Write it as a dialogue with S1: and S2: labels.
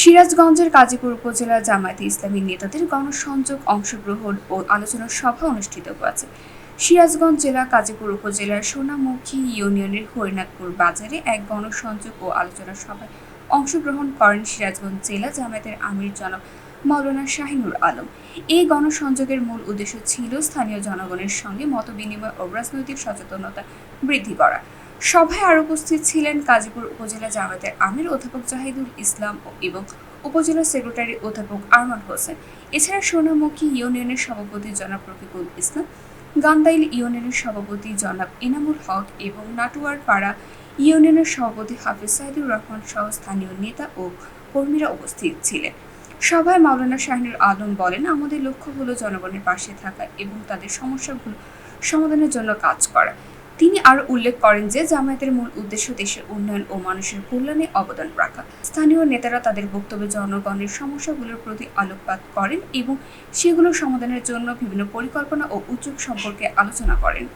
S1: সিরাজগঞ্জের কাজীপুর উপজেলা জামায়াতে ইসলামী নেতাদের গণসংযোগ, অংশগ্রহণ ও আলোচনা সভা অনুষ্ঠিত হয়েছে। সিরাজগঞ্জ জেলা কাজীপুর উপজেলার সোনামুখী ইউনিয়নের হরিনাথপুর বাজারে এক গণসংযোগ ও আলোচনা সভায় অংশগ্রহণ করেন সিরাজগঞ্জ জেলা জামায়াতের আমির জনক মাওলানা শাহিনুর আলম। এই গণসংযোগের মূল উদ্দেশ্য ছিল স্থানীয় জনগণের সঙ্গে মতবিনিময় ও রাজনৈতিক সচেতনতা বৃদ্ধি করা। সভায় আরও উপস্থিত ছিলেন কাজীপুর উপজেলা জামাতের আমির অধ্যাপক জাহিদুল ইসলাম এবং উপজেলা সেক্রেটারি অধ্যাপক আরমান হোসেন। এছাড়া সোনামুখী ইউনিয়নের সভাপতি জনাব রফিকুল ইসলাম, গান্দাইল ইউনিয়নের সভাপতি জনাব এনামুল হক এবং নাটুয়ারপাড়া ইউনিয়নের সভাপতি হাফিজ সাইদুর রহমান সহ স্থানীয় নেতা ও কর্মীরা উপস্থিত ছিলেন। সভায় মাওলানা শাহিনুর আলম বলেন, আমাদের লক্ষ্য হলো জনগণের পাশে থাকা এবং তাদের সমস্যাগুলো সমাধানের জন্য কাজ করা। তিনি আরও উল্লেখ করেন যে জামায়াতের মূল উদ্দেশ্য দেশের উন্নয়ন ও মানুষের কল্যাণে অবদান রাখা। স্থানীয় নেতারা তাদের বক্তব্যে জনগণের সমস্যাগুলোর প্রতি আলোকপাত করেন এবং সেগুলো সমাধানের জন্য বিভিন্ন পরিকল্পনা ও উদ্যোগ সম্পর্কে আলোচনা করেন।